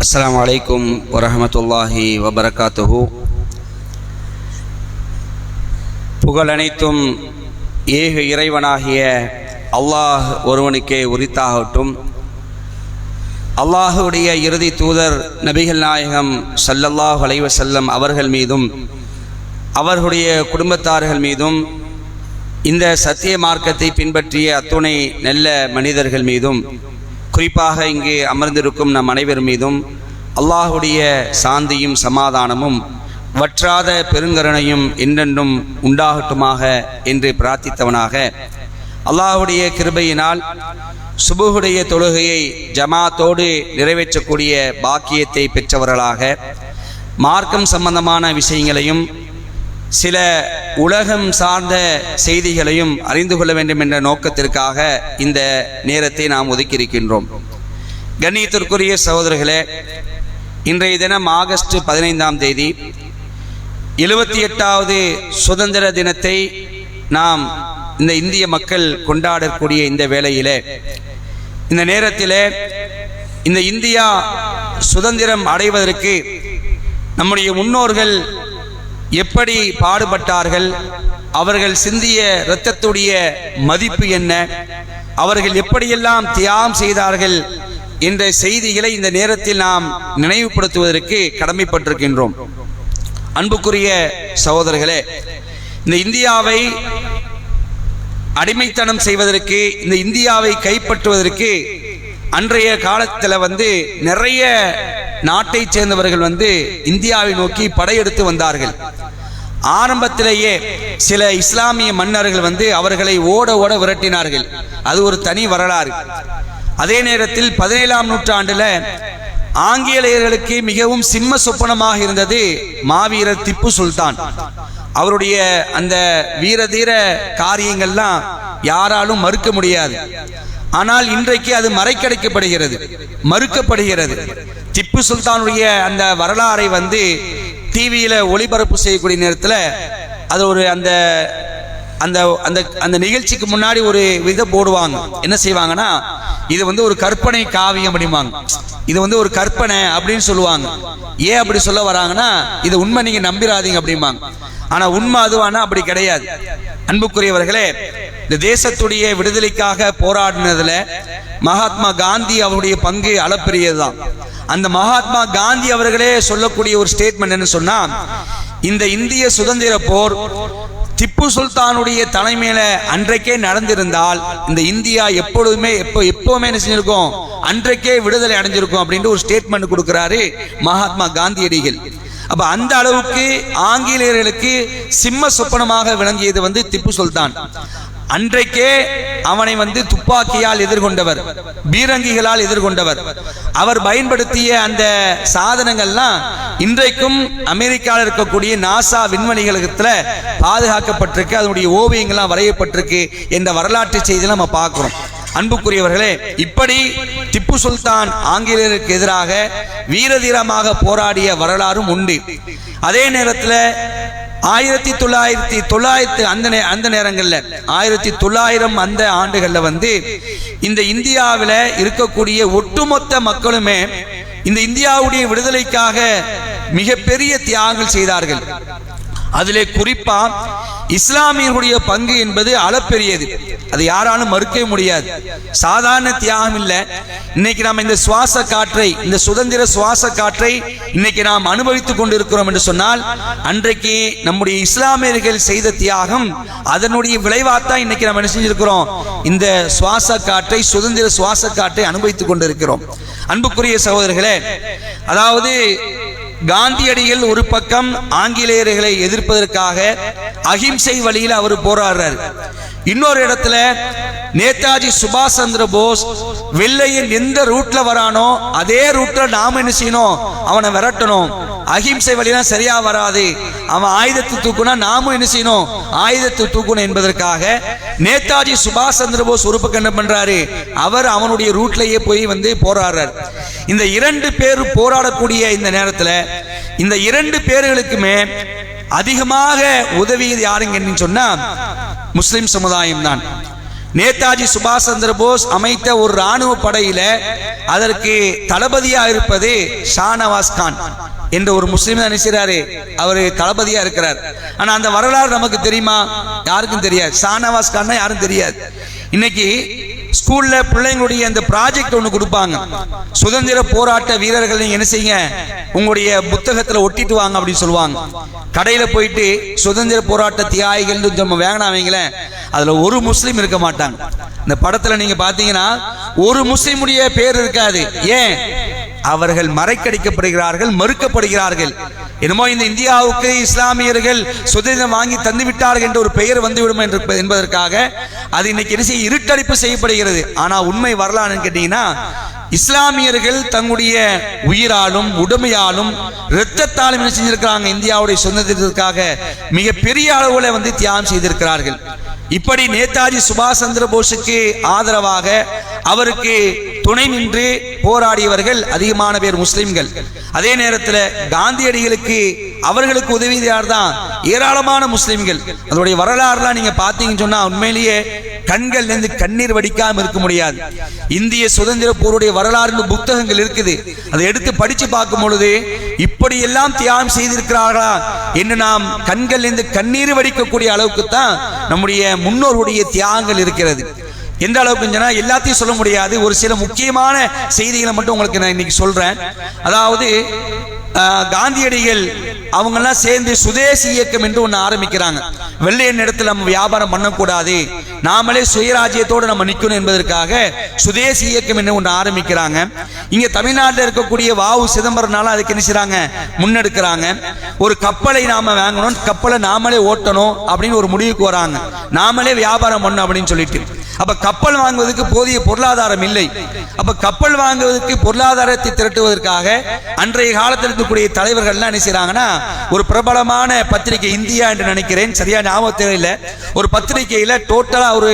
السلام عليكم ورحمة الله وبركاته புகழ் அனைத்தும் ஏக இறைவனாகிய அல்லாஹ் ஒருவனுக்கே உரித்தாகட்டும் அல்லாஹுடைய இறுதி தூதர் நபிகள் நாயகம் ஸல்லல்லாஹு அலைஹி வஸல்லம் அவர்கள் மீதும் அவர்களுடைய குடும்பத்தார்கள் மீதும் இந்த சத்திய மார்க்கத்தை பின்பற்றிய அத்துணை நல்ல மனிதர்கள் மீதும் குறிப்பாக இங்கு அமர்ந்திருக்கும் நம் அனைவர் மீதும் அல்லாஹுடைய சாந்தியும் சமாதானமும் வற்றாத பெருங்கருணையும் என்றென்றும் உண்டாகட்டுமாக என்று பிரார்த்தித்தவனாக. அல்லாஹுடைய கிருபையினால் சுபுகுடைய தொழுகையை ஜமாத்தோடு நிறைவேற்றக்கூடிய பாக்கியத்தை பெற்றவர்களாக. மார்க்கம் சம்பந்தமான விஷயங்களையும் சில உலகம் சார்ந்த செய்திகளையும் அறிந்து கொள்ள வேண்டும் என்ற நோக்கத்திற்காக இந்த நேரத்தை நாம் ஒதுக்கியிருக்கின்றோம். கண்ணியத்திற்குரிய சகோதரர்களே இன்றைய தினம் ஆகஸ்ட் பதினைந்தாம் தேதி எழுபத்தி எட்டாவது சுதந்திர தினத்தை நாம் இந்த இந்திய மக்கள் கொண்டாடக்கூடிய இந்த வேளையிலே இந்த நேரத்திலே இந்த இந்தியா சுதந்திரம் அடைவதற்கு நம்முடைய முன்னோர்கள் எப்படி பாடுபட்டார்கள்? அவர்கள் சிந்திய இரத்தத்துடைய மதிப்பு என்ன? அவர்கள் எப்படியெல்லாம் தியாகம் செய்தார்கள்? என்ற செய்திகளை இந்த நேரத்தில் நாம் நினைவுபடுத்துவதற்கு கடமைப்பட்டிருக்கின்றோம். அன்புக்குரிய சகோதரர்களே இந்த இந்தியாவை அடிமைத்தனம் செய்வதற்கு இந்த இந்தியாவை கைப்பற்றுவதற்கு அன்றைய காலத்தில் வந்து நிறைய நாட்டை சேர்ந்தவர்கள் வந்து இந்தியாவை நோக்கி படையெடுத்து வந்தார்கள். ஆரம்பத்திலேயே சில இஸ்லாமிய மன்னர்கள் வந்து அவர்களை ஓட ஓட விரட்டினார்கள். அது ஒரு தனி வரலாறு. அதே நேரத்தில் பதினேழாம் நூற்றாண்டுல ஆங்கிலேயர்களுக்கு மிகவும் சிம்ம சொப்பனமாக இருந்தது மாவீரர் திப்பு சுல்தான். அவருடைய அந்த வீரதீர காரியங்கள்லாம் யாராலும் மறுக்க முடியாது. ஆனால் இன்றைக்கு அது மறைக்கடைக்கப்படுகிறது மறுக்கப்படுகிறது. திப்பு சுல்தானுடைய அந்த வரலாறை வந்து டிவியில் ஒளிபரப்பு செய்யக்கூடிய நேரத்தில் அது ஒரு அந்த அந்த அந்த அந்த நிகழ்ச்சிக்கு முன்னாடி ஒரு இதை போடுவாங்க. என்ன செய்வாங்கன்னா இது வந்து ஒரு கற்பனை காவியம் அப்படிம்பாங்க. இது வந்து ஒரு கற்பனை அப்படின்னு சொல்லுவாங்க. ஏன் அப்படி சொல்ல வராங்கன்னா இது உண்மை நீங்க நம்பிராதீங்க அப்படிம்பாங்க. ஆனா உண்மை அதுவானா? அப்படி கிடையாது. அன்புக்குரியவர்களே இந்த தேசத்துடைய விடுதலைக்காக போராடினதுல மகாத்மா காந்தி அவருடைய பங்கு அளப்பெரியதுதான். அந்த மகாத்மா காந்தி அவர்களே சொல்லக்கூடிய ஒரு ஸ்டேட்மெண்ட் என்ன சொன்னா இந்த இந்திய சுதந்திர போர் திப்பு சுல்தானுடைய தலைமையில அன்றைக்கே நடந்திருந்தால் இந்த இந்தியா எப்பொழுதுமே எப்போ எப்பவுமே என்ன செஞ்சிருக்கோம்? அன்றைக்கே விடுதலை அடைஞ்சிருக்கும் அப்படின்ட்டு ஒரு ஸ்டேட்மெண்ட் கொடுக்கிறாரு மகாத்மா காந்தியடிகள் அப்ப அந்த அளவுக்கு ஆங்கிலேயர்களுக்கு சிம்ம சொப்பனமாக விளங்கியது வந்து திப்பு சுல்தான். அன்றைக்கே அவனை வந்து துப்பாக்கியால் எதிர்கொண்டவர் பீரங்கிகளால் எதிர்கொண்டவர். அவர் பயன்படுத்திய அந்த சாதனங்கள்லாம் இன்றைக்கும் அமெரிக்காவில் இருக்கக்கூடிய நாசா விண்வெளிகளகத்தில் பாதுகாக்கப்பட்டிருக்கு. அதனுடைய ஓவியங்கள்லாம் வரையப்பட்டிருக்கு என்ற வரலாற்று செய்தியை நம்ம பார்க்குறோம். அன்புக்குரியவர்களே இப்படி திப்பு சுல்தான் ஆங்கிலேயருக்கு எதிராக வீரதீரமாக போராடிய வரலாறும் உண்டு. அதே நேரத்தில் ஆயிரத்தி தொள்ளாயிரத்தி தொள்ளாயிரத்தி அந்த நே அந்த நேரங்களில் ஆயிரத்தி தொள்ளாயிரம் அந்த ஆண்டுகளில் வந்து இந்த இந்தியாவில் இருக்கக்கூடிய ஒட்டுமொத்த மக்களுமே இந்த இந்தியாவுடைய விடுதலைக்காக மிகப்பெரிய தியாகங்கள் செய்தார்கள். அதிலே குறிப்பா இஸ்லாமியர்களுடைய பங்கு என்பது அளப்பெரியது. அது யாராலும் மறுக்கவே முடியாது. சாதாரண தியாகம் இல்லை. இன்னைக்கு நாம் இந்த சுவாச காற்றை இந்த சுதந்திர சுவாச காற்றை இன்னைக்கு நாம் அனுபவித்துக் கொண்டிருக்கிறோம் என்று சொன்னால் அன்றைக்கு நம்முடைய இஸ்லாமியர்கள் செய்த தியாகம் அதனுடைய விளைவாத்தான் இன்னைக்கு நாம் என்ன செஞ்சிருக்கிறோம்? இந்த சுவாச காற்றை சுதந்திர சுவாச காற்றை அனுபவித்துக் கொண்டிருக்கிறோம். அன்புக்குரிய சகோதரர்களே அதாவது காந்தியடிகள் ஒரு பக்கம் ஆங்கிலேயர்களை எதிர்ப்பதற்காக அகிம்சை வழியில் அவர் போராடுறார். இன்னொரு இடத்துல நேதாஜி சுபாஷ் சந்திர போஸ் வெள்ளையன் எந்த ரூட்ல வரானோ அதே ரூட்ல நாம என்ன செய்யணும்? அவனை விரட்டணும். அகிம்சை வழிலாம் சரியா வராது. அவன் ஆயுதத்தை தூக்குனா நாமும் என்ன செய்யணும்? ஆயுதத்தை தூக்கணும் என்பதற்காக நேதாஜி சுபாஷ் சந்திர போஸ் ஒரு பக்கம் என்ன பண்றாரு? அவர் அவனுடைய ரூட்லயே போய் வந்து போராடுறார். இந்த இரண்டு பேர் போராடக்கூடிய இந்த நேரத்தில் இந்த இரண்டு பேர்களுக்குமே அதிகமாக உதவியது யாருங்கன்னு சொன்னா முஸ்லிம் சமுதாயம் தான் நேதாஜி சுபாஷ் சந்திர போஸ் அமைத்த ஒரு ராணுவ படையில அதற்கு தளபதியா இருப்பது ஷானவாஸ் கான் என்ற ஒரு முஸ்லீம் தான் நினைச்சாரு அவரு தளபதியா இருக்கிறார். ஆனா அந்த வரலாறு நமக்கு தெரியுமா? யாருக்கும் தெரியாது. ஷானவாஸ் கான்னா யாரும் தெரியாது. இன்னைக்கு ஸ்கூல்ல பிள்ளைங்களுடைய அந்த ப்ராஜெக்ட் ஒன்று கொடுப்பாங்க. சுதந்திர போராட்ட வீரர்கள் நீங்க என்ன செய்யுங்க? உங்களுடைய புத்தகத்துல ஒட்டிட்டு வாங்க அப்படின்னு சொல்லுவாங்க. கடையில போயிட்டு சுதந்திர போராட்ட தியாகிகள் நம்ம வேணாம் வைங்களேன் அதுல ஒரு முஸ்லீம் இருக்க மாட்டாங்க. இந்த படத்துல நீங்க பாத்தீங்கன்னா ஒரு முஸ்லீமுடைய பேர் இருக்காது. ஏன்? அவர்கள் மறைக்கடிக்கப்படுகிறார்கள் மறுக்கப்படுகிறார்கள். என்னமோ இந்த இந்தியாவுக்கு இஸ்லாமியர்கள் சுதந்திரம் வாங்கி தந்து விட்டார்கள் என்ற ஒரு பெயர் வந்துவிடும் என்று என்பதற்காக அது இன்னைக்கு என்ன செய்ய இருட்டடிப்பு செய்யப்படுகிறது. ஆனா உண்மை வரலாறுன்னு கேட்டீங்கன்னா இஸ்லாமியர்கள் தங்களுடைய உயிராலும் உடமையாலும் இரத்தத்தாலும் என்ன செஞ்சிருக்கிறாங்க? இந்தியாவுடைய சுதந்திரத்திற்காக மிக பெரிய அளவுல வந்து தியாகம் செய்திருக்கிறார்கள். இப்படி நேதாஜி சுபாஷ் சந்திர போஸுக்கு ஆதரவாக அவருக்கு துணை நின்று போராடியவர்கள் அதிகமான பேர் முஸ்லிம்கள். அதே நேரத்தில் காந்தியடிகளுக்கு அவர்களுக்கு உதவி யார் தான் ஏராளமான முஸ்லிம்கள். அதனுடைய வரலாறுலாம் நீங்க பார்த்தீங்கன்னு சொன்னா உண்மையிலேயே கண்கள் இருந்து கண்ணீர் வடிக்காமல் இருக்க முடியாது. இந்திய சுதந்திர போருடைய வரலாறு புத்தகங்கள் இருக்குது. அதை எடுத்து படிச்சு பார்க்கும் பொழுது இப்படி எல்லாம் தியாகம் செய்திருக்கிறார்களா? என்று நாம் கண்கள் இருந்து கண்ணீர் வடிக்கக்கூடிய அளவுக்கு தான் நம்முடைய முன்னோருடைய தியாகங்கள் இருக்கிறது. எந்த அளவுக்கு சொன்னா எல்லாத்தையும் சொல்ல முடியாது. ஒரு சில முக்கியமான செய்திகளை மட்டும் உங்களுக்கு நான் இன்னைக்கு சொல்றேன். அதாவது காந்தியடிகள் அவங்கெல்லாம் சேர்ந்து சுதேசி இயக்கம் என்று ஒன்று ஆரம்பிக்கிறாங்க. வெள்ளையின் இடத்துல நம்ம வியாபாரம் பண்ணக்கூடாது. நாமளே சுயராஜ்யத்தோடு நம்ம நிற்கணும் என்பதற்காக சுதேசி இயக்கம் என்று ஒன்று ஆரம்பிக்கிறாங்க. இங்கே தமிழ்நாட்டில் இருக்கக்கூடிய வாவு சிதம்பரம்னால அதுக்கு என்ன செய்றாங்க? முன்னெடுக்கிறாங்க. ஒரு கப்பலை நாம வாங்கணும். கப்பலை நாமளே ஓட்டணும் அப்படின்னு ஒரு முடிவுக்கு வராங்க. நாமளே வியாபாரம் பண்ணணும் அப்படின்னு சொல்லிட்டு. அப்ப கப்பல் வாங்குவதற்கு போதிய பொருளாதாரம் இல்லை. அப்ப கப்பல் வாங்குவதற்கு பொருளாதாரத்தை திரட்டுவதற்காக அன்றைய காலத்தில் இருக்கக்கூடிய தலைவர்கள்லாம் என்ன செய்கிறாங்கன்னா ஒரு பிரபலமான பத்திரிகை இந்தியா என்று நினைக்கிறேன். சரியா ஞாபகத்தில் இல்லை. ஒரு பத்திரிகையில டோட்டலா ஒரு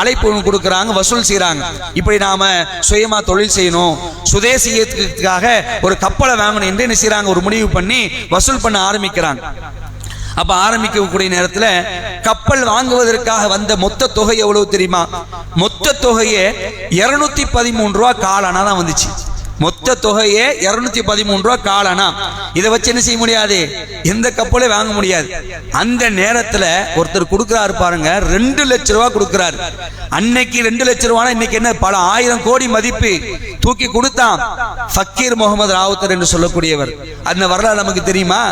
அழைப்பு ஒன்று கொடுக்குறாங்க வசூல் செய்கிறாங்க இப்படி நாம சுயமா தொழில் செய்யணும். சுதேசியத்துக்காக ஒரு கப்பலை வாங்கணும் என்று என்ன செய்றாங்க ஒரு முடிவு பண்ணி வசூல் பண்ண ஆரம்பிக்கிறாங்க. அப்ப ஆரம்பிக்கக்கூடிய நேரத்துல கப்பல் வாங்குவதற்காக வந்த மொத்த தொகை எவ்வளவு தெரியுமா? மொத்த தொகையே இருநூத்தி பதிமூணு ரூபா காலானா தான் வந்துச்சு. மொத்த தொகையே இருநூத்தி பதிமூணு ரூபா காலானா. இதை வச்சு என்ன செய்ய முடியாது? எந்த கப்பலே வாங்க முடியாது. அந்த நேரத்துல ஒருத்தர் கொடுக்கிறாரு பாருங்க ரெண்டு லட்ச ரூபா கொடுக்கிறாரு. அன்னைக்கு ரெண்டு லட்ச ரூபானா இன்னைக்கு என்ன? பல ஆயிரம் கோடி மதிப்பு தூக்கி கொடுத்தான். ஃபக்கீர் முகமது ராவுத்தர் என்று சொல்லக்கூடியவர். அந்த வரலாறு நமக்கு தெரியுமா?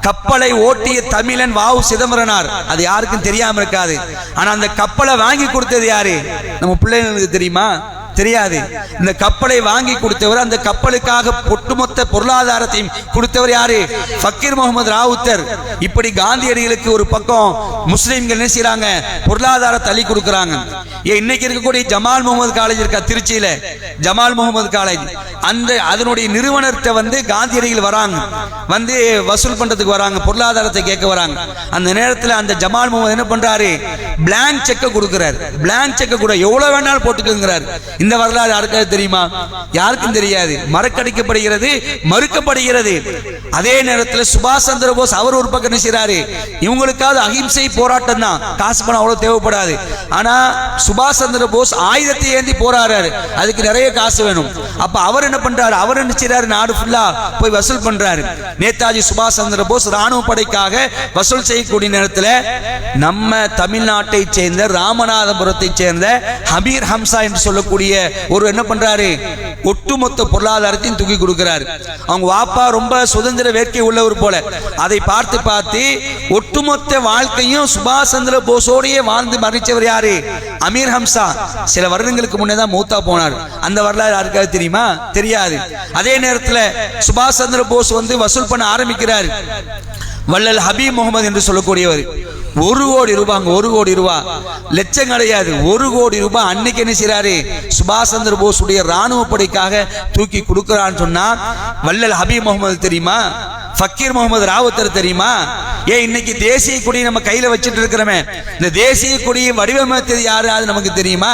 கப்பலை ஓட்டிய தமிழன் வாவு சிதம்பரனார். அது யாருக்கும் தெரியாம இருக்காது. ஆனா அந்த கப்பலை வாங்கி கொடுத்தது யாரு? நம்ம பிள்ளைங்களுக்கு தெரியுமா? தெரியாது. இந்த கப்பலை வாங்கி கொடுத்தவர் அந்த கப்பலுக்காக ஒட்டுமொத்த பொருளாதாரத்தையும் கொடுத்தவர் யாரு? ஃபக்கீர் முகமது ராவுத்தர். இப்படி காந்தியடிகளுக்கு ஒரு பக்கம் முஸ்லீம்கள் என்ன செய்யறாங்க பொருளாதார தள்ளி கொடுக்கறாங்க. ஏன் இன்னைக்கு இருக்கக்கூடிய ஜமால் முகமது காலேஜ் இருக்கா? திருச்சியில. ஜமால் முகமது காலேஜ். அந்த அதனுடைய நிறுவனத்தை வந்து காந்தியடிகள் வராங்க. வந்து வசூல் பண்றதுக்கு வராங்க பொருளாதாரத்தை கேட்க வராங்க. அந்த நேரத்தில் அந்த ஜமால் முகமது என்ன பண்றாரு? பிளாங்க் செக்கை கொடுக்கிறார். பிளாங்க் செக்கை கூட எவ்வளவு வேணாலும் போட்டுக்குங்கிறார். இந்த இந்த வரலாறு யாருக்காவது தெரியுமா? யாருக்கும் தெரியாது. மறக்கடிக்கப்படுகிறது மறுக்கப்படுகிறது. அதே நேரத்தில் சுபாஷ் சந்திர போஸ் அவர் ஒரு பக்கம் என்ன இவங்களுக்காவது அகிம்சை போராட்டம் தான். காசு பணம் அவ்வளோ தேவைப்படாது. ஆனால் சுபாஷ் சந்திர போஸ் ஆயுதத்தை ஏந்தி போராடுறாரு. அதுக்கு நிறைய காசு வேணும். அப்போ அவர் என்ன பண்றாரு? அவர் என்ன நாடு ஃபுல்லா போய் வசூல் பண்றாரு. நேதாஜி சுபாஷ் சந்திர போஸ் ராணுவ படைக்காக வசூல் செய்யக்கூடிய நேரத்தில் நம்ம தமிழ்நாட்டை சேர்ந்த ராமநாதபுரத்தை சேர்ந்த ஹபீர் ஹம்சா என்று சொல்லக்கூடிய ஒரு என்ன பண்றாரு? ஒட்டுமொத்த பொருளாதாரத்தையும் தூக்கி கொடுக்கிறாரு. அவங்க வாப்பா ரொம்ப சுதந்திர வேட்கை உள்ளவர் போல. அதை பார்த்து பார்த்து ஒட்டுமொத்த வாழ்க்கையும் சுபாஷ் சந்திர போஸோடையே வாழ்ந்து மறைச்சவர் யாரு? அமீர் ஹம்சா. சில வருடங்களுக்கு முன்னே தான் மூத்தா போனார். அந்த வரலாறு யாருக்காவது தெரியுமா? தெரியாது. அதே நேரத்தில் சுபாஷ் சந்திர போஸ் வந்து வசூல் பண்ண ஆரம்பிக்கிறார். வள்ளல் ஹபீப் முகமது என்று சொல்லக்கூடியவர். ஒரு கோடி ரூபாங்க ஒரு கோடி ரூபாய் லட்சம் கிடையாது. ஒரு கோடி ரூபாய் அன்னைக்கு என்ன செய்யறாரு சுபாஷ் சந்திர போஸுடைய உடைய ராணுவ படைக்காக தூக்கி கொடுக்கிறான்னு சொன்னா வல்லல் ஹபீப் முகமது தெரியுமா? ஃபக்கீர் முகமது ராவத்தர் தெரியுமா? ஏன் இன்னைக்கு தேசிய கொடி நம்ம கையில வச்சுட்டு இருக்கிறோமே. இந்த தேசிய கொடியை வடிவமைத்தது யாரு? அது நமக்கு தெரியுமா?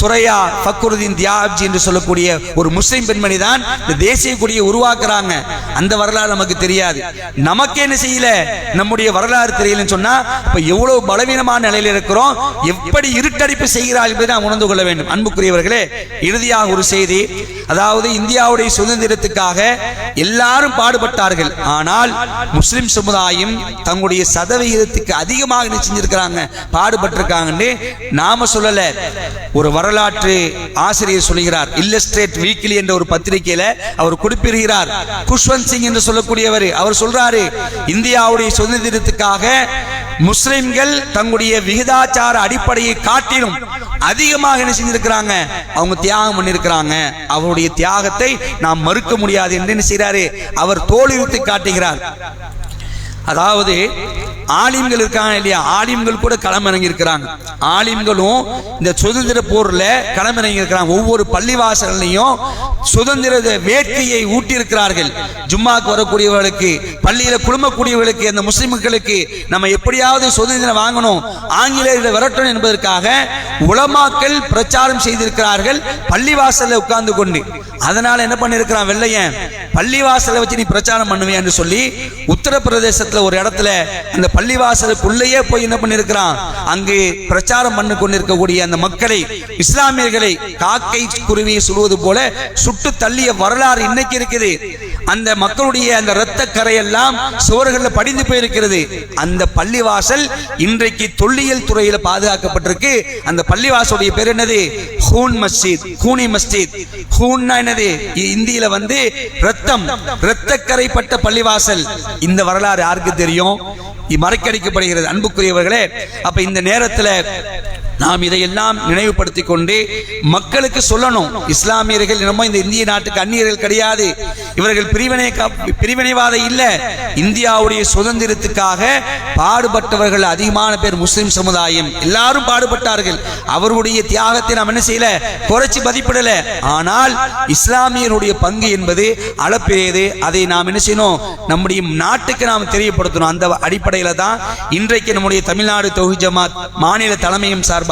சுரையா ஃபக்குருதீன் தியாப்ஜி என்று சொல்லக்கூடிய ஒரு முஸ்லிம் பெண்மணி தான் இந்த தேசிய கொடியை உருவாக்குறாங்க. அந்த வரலாறு நமக்கு தெரியாது. நமக்கு என்ன செய்யல? நம்முடைய வரலாறு தெரியலன்னு சொன்னா இப்ப எவ்வளவு பலவீனமான நிலையில இருக்கிறோம்? எப்படி இருட்டடிப்பு செய்கிறார் என்பதை நாம் உணர்ந்து கொள்ள வேண்டும். அன்புக்குரியவர்களே இறுதியாக ஒரு செய்தி. அதாவது இந்தியாவுடைய சுதந்திரத்துக்காக எல்லாரும் பாடுபட்டார்கள். ஆனால் முஸ்லிம் சமுதாயம் தங்களுடைய சதவிகிதத்துக்கு அதிகமாக என்ன செஞ்சிருக்கிறாங்க பாடுபட்டிருக்காங்கன்னு நாம சொல்லல. ஒரு வரலாற்று ஆசிரியர் சொல்கிறார் இல்லஸ்ட்ரேட் வீக்லி என்ற ஒரு பத்திரிகையில அவர் குறிப்பிடுகிறார். குஷ்வந்த் சிங் என்று சொல்லக்கூடியவர் அவர் சொல்றாரு இந்தியாவுடைய சுதந்திரத்துக்காக முஸ்லிம்கள் தங்களுடைய விகிதாச்சார அடிப்படையை காட்டிலும் அதிகமாக என்ன செஞ்சிருக்கிறாங்க அவங்க தியாகம் பண்ணியிருக்கிறாங்க. அவருடைய தியாகத்தை நாம் மறுக்க முடியாது என்று என்ன செய்கிறாரு? அவர் தோலுரித்து காட்டுகிறார். அதாவது ஆலிம்கள் இருக்காங்க இல்லையா? ஆலிம்கள் கூட களமிறங்கி இருக்கிறாங்க ஆலிம்களும் இந்த சுதந்திர போரில் களமிறங்கி இருக்கிறாங்க ஒவ்வொரு பள்ளிவாசல்லையும் சுதந்திர வேட்கையை ஊட்டி இருக்கிறார்கள் ஜும்மாக்கு வரக்கூடியவர்களுக்கு பள்ளியில் குழுமக்கூடியவர்களுக்கு அந்த முஸ்லிம்களுக்கு நம்ம எப்படியாவது சுதந்திரம் வாங்கணும் ஆங்கிலேயர்களை விரட்டணும் என்பதற்காக உலமாக்கள் பிரச்சாரம் செய்திருக்கிறார்கள் பள்ளிவாசலில் உட்கார்ந்து கொண்டு. அதனால என்ன பண்ணிருக்கிறான் வெள்ளையன் பள்ளிவாசலை வச்சு நீ பிரச்சாரம் பண்ணுவேன் என்று சொல்லி உத்தரப்பிரதேசத்தில் ஒரு இடத்துல அந்த பள்ளிவாசலுக்குள்ளேயே போய் என்ன பண்ணிருக்கிறான்? அங்கு பிரச்சாரம் பண்ணி கொண்டிருக்கக்கூடிய அந்த மக்களை இஸ்லாமியர்களை காக்கை குருவியை சொல்வது போல சுட்டு தள்ளிய வரலாறு இன்னைக்கு இருக்குது. அந்த மக்களுடைய அந்த இரத்த கரையெல்லாம் சுவர்களில் படிந்து போயிருக்கிறது. அந்த பள்ளிவாசல் இன்றைக்கு தொல்லியல் துறையில் பாதுகாக்கப்பட்டிருக்கு. அந்த பள்ளிவாசலுடைய பேர் என்னது? ஹூன் மஸ்ஜித் ஹூனி மஸ்ஜித். ஹூன்னா என்னது? இந்தியில வந்து ரத்தம் இரத்தக்கரைப்பட்ட பள்ளிவாசல். இந்த வரலாறு யாருக்கு தெரியும்? மறைக்கடிக்கப்படுகிறது. அன்புக்குரியவர்களே அப்ப இந்த நேரத்தில் நாம் இதையெல்லாம் நினைவுபடுத்தி கொண்டு மக்களுக்கு சொல்லணும். இஸ்லாமியர்கள் நம்ம இந்த இந்திய நாட்டுக்கு அந்நியர்கள் கிடையாது. இவர்கள் பிரிவினை பிரிவினைவாத இல்லை. இந்தியாவுடைய சுதந்திரத்துக்காக பாடுபட்டவர்கள் அதிகமான பேர் முஸ்லிம் சமுதாயம். எல்லாரும் பாடுபட்டார்கள். அவருடைய தியாகத்தை நாம் என்ன செய்யல? குறைச்சி மதிப்பிடல. ஆனால் இஸ்லாமியருடைய பங்கு என்பது அளப்பெரியது அதை நாம் என்ன செய்யணும்? நம்முடைய நாட்டுக்கு நாம் தெரியப்படுத்தணும். அந்த அடிப்படையில் தான் இன்றைக்கு நம்முடைய தமிழ்நாடு தொகுதி ஜமாத் மாநில தலைமையும் சார்பாக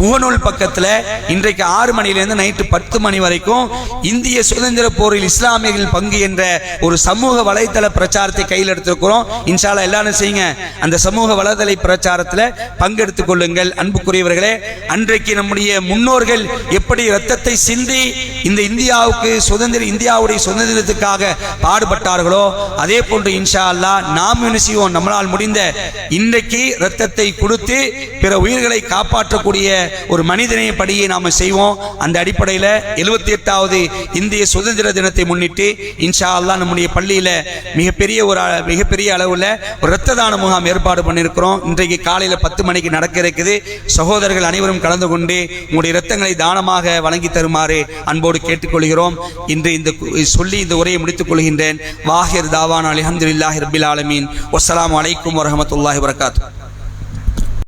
முகநூல் பக்கத்தில் இன்றைக்கு ஆறு மணிலேருந்து நைட்டு பத்து மணி வரைக்கும் இந்திய சுதந்திர போரில் இஸ்லாமியர்கள் பங்கு என்ற ஒரு சமூக வலைதள பிரச்சாரத்தை கையில் எடுத்திருக்கிறோம். இன்ஷால்லா எல்லாரும் செய்யுங்க. அந்த சமூக வலைதள பிரச்சாரத்தில் பங்கெடுத்துக் கொள்ளுங்கள். அன்புக்குரியவர்களே அன்றைக்கு நம்முடைய முன்னோர்கள் எப்படி ரத்தத்தை சிந்தி இந்த இந்தியாவுக்கு சுதந்திர இந்தியாவுடைய சுதந்திரத்துக்காக பாடுபட்டார்களோ அதே போன்று இன்ஷா அல்லாஹ் நாம் என்ன செய்வோம்? நம்மளால் முடிந்த இன்றைக்கு ரத்தத்தை கொடுத்து பிற உயிர்களை காப்பாற்றக்கூடிய ஒரு மனிதனைய படியை நாம செய்வோம். அந்த அடிப்படையில் எழுபத்தி எட்டாவது இந்திய சுதந்திர தினத்தை முன்னிட்டு இன்ஷா அல்லா நம்முடைய பள்ளியில் மிகப்பெரிய ஒரு மிகப்பெரிய அளவில் ஒரு இரத்த தான முகாம் ஏற்பாடு பண்ணியிருக்கிறோம். இன்றைக்கு காலையில் பத்து மணிக்கு நடக்க இருக்குது. சகோதரர்கள் அனைவரும் கலந்து கொண்டு உங்களுடைய இரத்தங்களை தானமாக வழங்கி தருமாறு அன்போடு கேட்டுக்கொள்கிறோம். இன்று இந்த சொல்லி இந்த உரையை முடித்துக் கொள்கின்றேன். வாஹிர் தாவான் அலமதுல்லாஹி ரபில் ஆலமீன். வசலாம் அலைக்கும் வரமத்துல்லாஹி வரகாத்து